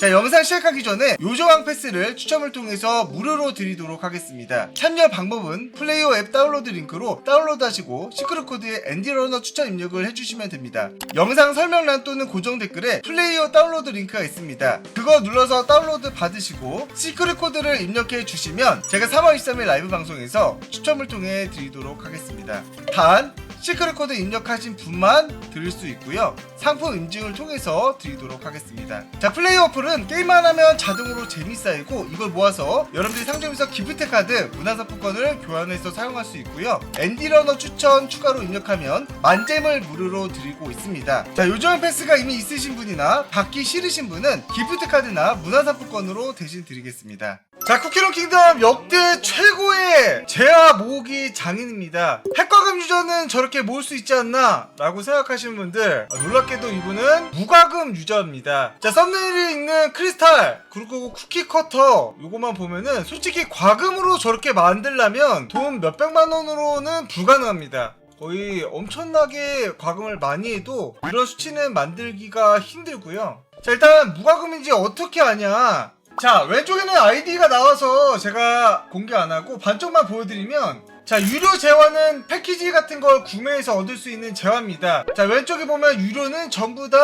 자 영상 시작하기 전에 요정왕 패스를 추첨을 통해서 무료로 드리도록 하겠습니다. 참여 방법은 플레이어 앱 다운로드 링크로 다운로드 하시고 시크릿 코드에 앤디러너 추천 입력을 해주시면 됩니다. 영상 설명란 또는 고정 댓글에 플레이어 다운로드 링크가 있습니다. 그거 눌러서 다운로드 받으시고 시크릿 코드를 입력해 주시면 제가 3월 23일 라이브 방송에서 추첨을 통해 드리도록 하겠습니다. 단 시크릿 코드 입력하신 분만 드릴 수 있고요. 상품 인증을 통해서 드리도록 하겠습니다. 자, 플레이 어플은 게임만 하면 자동으로 재미 쌓이고 이걸 모아서 여러분들이 상점에서 기프트 카드, 문화상품권을 교환해서 사용할 수 있고요. 앤디러너 추천 추가로 입력하면 만잼을 무료로 드리고 있습니다. 자, 요정 패스가 이미 있으신 분이나 받기 싫으신 분은 기프트 카드나 문화상품권으로 대신 드리겠습니다. 자, 쿠키런 킹덤 역대 최고의 제화 모으기 장인입니다. 핵과금 유저는 저렇게 모을 수 있지 않나? 라고 생각하시는 분들, 아, 놀랍게도 이분은 무과금 유저입니다. 자, 썸네일에 있는 크리스탈, 그리고 쿠키 커터, 요거만 보면은 솔직히 과금으로 저렇게 만들려면 돈 몇백만 원으로는 불가능합니다. 거의 엄청나게 과금을 많이 해도 이런 수치는 만들기가 힘들고요. 자, 일단 무과금인지 어떻게 아냐? 자 왼쪽에는 아이디가 나와서 제가 공개 안 하고 반쪽만 보여드리면 자 유료 재화는 패키지 같은 걸 구매해서 얻을 수 있는 재화입니다. 자 왼쪽에 보면 유료는 전부 다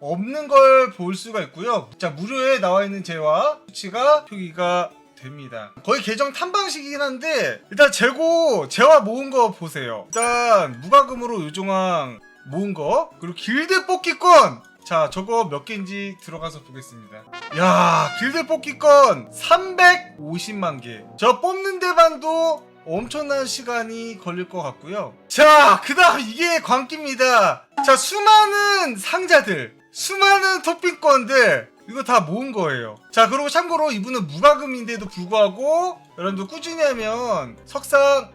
없는 걸 볼 수가 있고요. 자 무료에 나와 있는 재화 수치가 표기가 됩니다. 거의 계정 탐방식이긴 한데 일단 재고 재화 모은 거 보세요. 일단 무과금으로 요정왕 모은 거 그리고 길드 뽑기권 자 저거 몇 개인지 들어가서 보겠습니다. 야 길드 뽑기권 350만 개 저 뽑는 데만도 엄청난 시간이 걸릴 것 같고요. 자 그 다음 이게 광기입니다. 자 수많은 상자들 수많은 토핑권들 이거 다 모은 거예요. 자 그리고 참고로 이분은 무과금인데도 불구하고 여러분들 꾸준히 하면 석상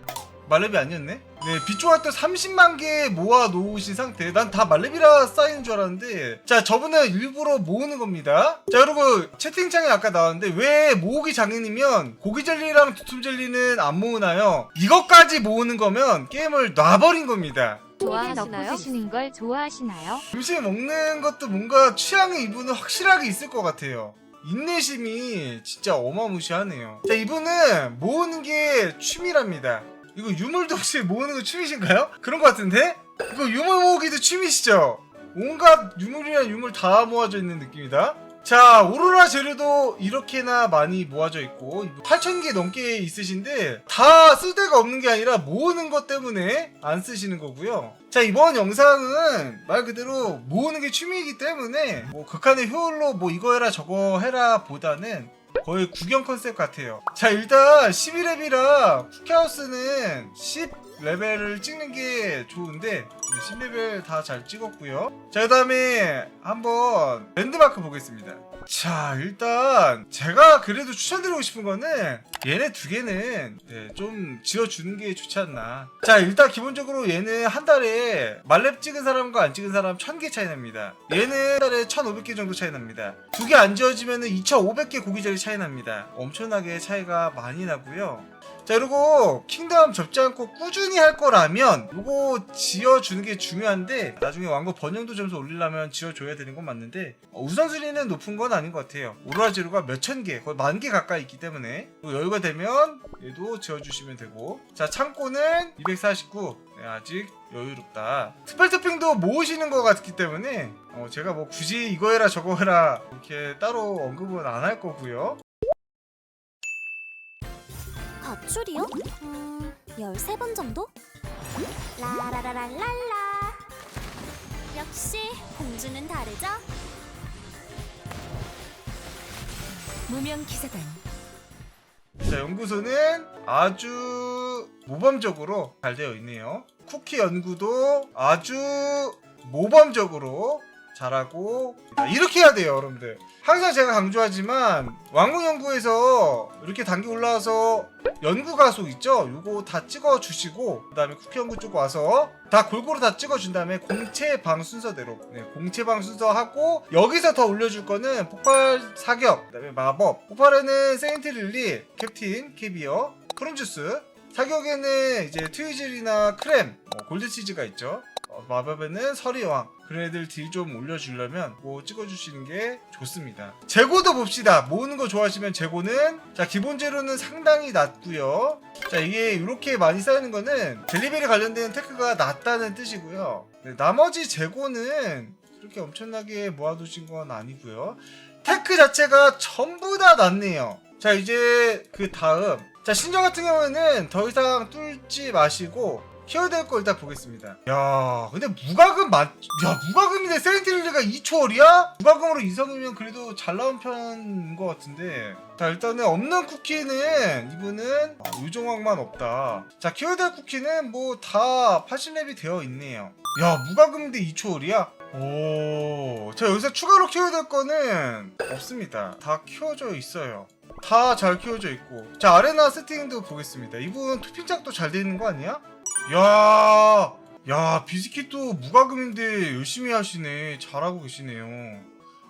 말렙이 아니었네? 네, 또 30만 개 모아 놓으신 상태. 난 다 말렙이라 쌓이는 줄 알았는데. 자, 저분은 일부러 모으는 겁니다. 자, 그리고 채팅창에 아까 나왔는데, 왜 모으기 장인이면 고기젤리랑 두툼젤리는 안 모으나요? 이것까지 모으는 거면 게임을 놔버린 겁니다. 좋아하시나요? 드시는 걸 좋아하시나요? 음식 먹는 것도 뭔가 취향의 이분은 확실하게 있을 것 같아요. 인내심이 진짜 어마무시하네요. 자, 이분은 모으는 게 취미랍니다. 이거 유물도 혹시 모으는 거 취미신가요? 그런 것 같은데? 이거 유물 모으기도 취미시죠? 온갖 유물이랑 유물 다 모아져 있는 느낌이다. 자, 오로라 재료도 이렇게나 많이 모아져 있고 8,000개 넘게 있으신데 다 쓸 데가 없는 게 아니라 모으는 것 때문에 안 쓰시는 거고요. 자, 이번 영상은 말 그대로 모으는 게 취미이기 때문에 뭐 극한의 효율로 뭐 이거 해라 저거 해라 보다는 거의 구경 컨셉 같아요. 자, 일단 11렙이라 쿠키하우스는 10레벨을 찍는 게 좋은데 10레벨 다잘 찍었고요. 자, 그 다음에 한번 랜드마크 보겠습니다. 자, 일단 제가 그래도 추천드리고 싶은 거는 얘네 두 개는 네, 좀 지어주는 게 좋지 않나. 자, 일단 기본적으로 얘는 한 달에 말렙 찍은 사람과 안 찍은 사람 1000개 차이 납니다. 얘는 한 달에 1500개 정도 차이 납니다. 두 개 안 지어지면 2500개 고기절이 차이 납니다. 엄청나게 차이가 많이 나고요. 자 그리고 킹덤 접지 않고 꾸준히 할 거라면 이거 지어주는 게 중요한데 나중에 왕국 번영도 점수 올리려면 지어줘야 되는 건 맞는데 어, 우선순위는 높은 건 아닌 것 같아요. 오로라 재료가 몇천 개 거의 만 개 가까이 있기 때문에 또 여유가 되면 얘도 지어주시면 되고. 자 창고는 249 네, 아직 여유롭다. 스펠 토핑도 모으시는 것 같기 때문에 어, 제가 뭐 굳이 이거 해라 저거 해라 이렇게 따로 언급은 안 할 거고요 가출이요? 음, 13번 정도? 라라라랄랄라 역시 공주는 다르죠? 무명 기사단 자, 연구소는 아주 모범적으로 잘 되어 있네요. 쿠키 연구도 아주 모범적으로 잘하고 이렇게 해야 돼요, 여러분들. 항상 제가 강조하지만 왕궁 연구에서 이렇게 단계 올라와서 연구 가속 있죠? 요거 다 찍어 주시고 그 다음에 쿠키 연구 쪽 와서 다 골고루 다 찍어 준 다음에 공채 방 순서대로 네, 공채 방 순서 하고 여기서 더 올려줄 거는 폭발 사격 그 다음에 마법 폭발에는 세인트 릴리 캡틴 캐비어 크롬주스 사격에는 이제 트위즐이나 크렘 어, 골드 치즈가 있죠. 어, 어, 마법에는 서리왕 그런 애들 딜 좀 올려주려면 뭐 찍어주시는 게 좋습니다. 재고도 봅시다. 모으는 거 좋아하시면 재고는 자 기본 재료는 상당히 낮고요. 자 이게 이렇게 많이 쌓이는 거는 델리베리 관련된 테크가 낮다는 뜻이고요. 네, 나머지 재고는 그렇게 엄청나게 모아두신 건 아니고요. 테크 자체가 전부 다 낮네요. 자 이제 그 다음 자 신정 같은 경우에는 더 이상 뚫지 마시고 키워야 될 거 일단 보겠습니다. 야 근데 무과금 맞... 야 무과금인데 세인트릴리가 2초월이야? 무과금으로 이성이면 그래도 잘 나온 편인 것 같은데 자 일단은 없는 쿠키는 이분은 아, 요정왕만 없다. 자 키워야 될 쿠키는 뭐 다 80렙이 되어 있네요. 야 무과금인데 2초월이야? 오, 자 여기서 추가로 키워야 될 거는 없습니다. 다 키워져 있어요. 다 잘 키워져 있고. 자 아레나 세팅도 보겠습니다. 이분 투핑작도 잘돼 있는 거 아니야? 야, 야 비스킷도 무과금인데 열심히 하시네. 잘하고 계시네요.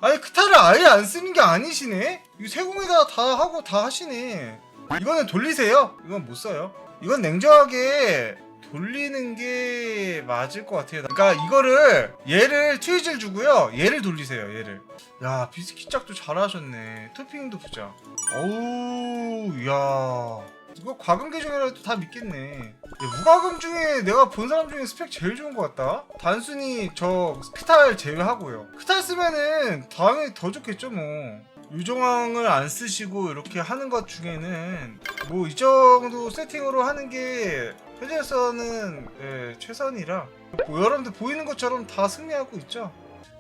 아니 크타를 아예 안 쓰는 게 아니시네? 이거 세공에다 다 하고 다 하시네. 이거는 돌리세요. 이건 못 써요. 이건 냉정하게 돌리는 게 맞을 것 같아요. 그러니까 이거를 얘를 트위즐 주고요. 얘를 돌리세요. 얘를. 야 비스킷 짝도 잘하셨네. 토핑도 보자. 어우 야. 이거 과금 계정이라도 다 믿겠네. 야, 무과금 중에 내가 본 사람 중에 스펙 제일 좋은 것 같다. 단순히 저 크탈 제외하고요. 크탈 쓰면은 당연히 더 좋겠죠 뭐. 유정왕을 안 쓰시고 이렇게 하는 것 중에는 뭐 이 정도 세팅으로 하는 게 현재에서는 예, 최선이라 뭐 여러분들 보이는 것처럼 다 승리하고 있죠.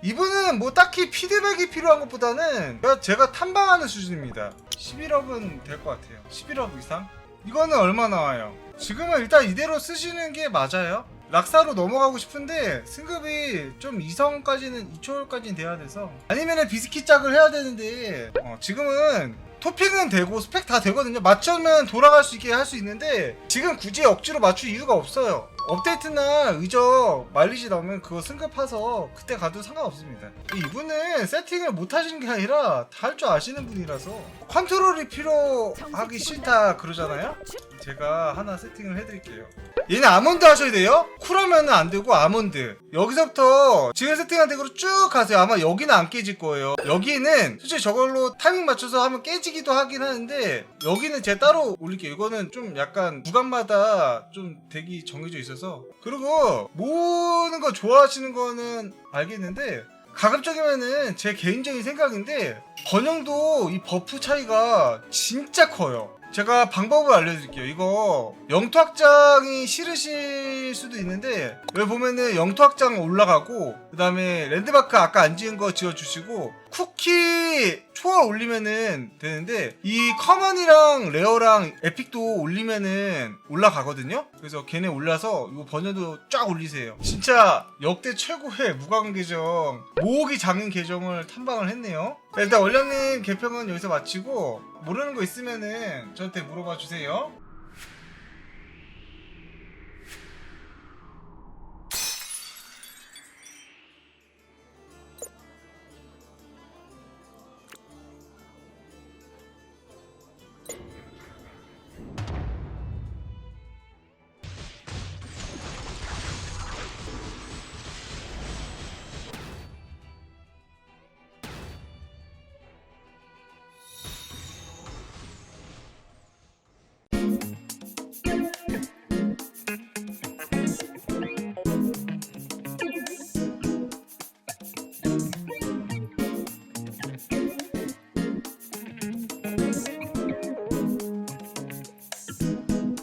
이분은 뭐 딱히 피드백이 필요한 것보다는 제가 탐방하는 수준입니다. 11억은 될 것 같아요. 11억 이상? 이거는 얼마 나와요? 지금은 일단 이대로 쓰시는 게 맞아요. 락사로 넘어가고 싶은데 승급이 좀 2성까지는 2초까지는 돼야 돼서 아니면은 비스킷 짝을 해야 되는데 어, 지금은 토핑은 되고 스펙 다 되거든요 맞추면 돌아갈 수 있게 할 수 있는데 지금 굳이 억지로 맞출 이유가 없어요 업데이트나 의적 마일리지 나오면 그거 승급해서 그때 가도 상관없습니다 이분은 세팅을 못 하시는 게 아니라 다 할 줄 아시는 분이라서 컨트롤이 필요하기 싫다 그러잖아요 제가 하나 세팅을 해드릴게요 얘는 아몬드 하셔야 돼요. 쿨하면은 안 되고 아몬드. 여기서부터 지금 세팅한 대로 쭉 가세요. 아마 여기는 안 깨질 거예요. 여기는 솔직히 저걸로 타이밍 맞춰서 하면 깨지기도 하긴 하는데 여기는 제가 따로 올릴게요. 이거는 좀 약간 구간마다 좀 대기 정해져 있어서 그리고 모으는 거 좋아하시는 거는 알겠는데 가급적이면은 제 개인적인 생각인데 번영도 이 버프 차이가 진짜 커요. 제가 방법을 알려드릴게요. 이거 영토 확장이 싫으실 수도 있는데 여기 보면은 영토 확장 올라가고 그 다음에 랜드마크 아까 안 지은 거 지어주시고 쿠키 초월 올리면은 되는데 이 커먼이랑 레어랑 에픽도 올리면은 올라가거든요. 그래서 걔네 올라서 이거 번연도 쫙 올리세요. 진짜 역대 최고의 무광 계정 모으기 장인 계정을 탐방을 했네요. 자, 일단 원장님 개평은 여기서 마치고 모르는 거 있으면은 저한테 물어봐 주세요.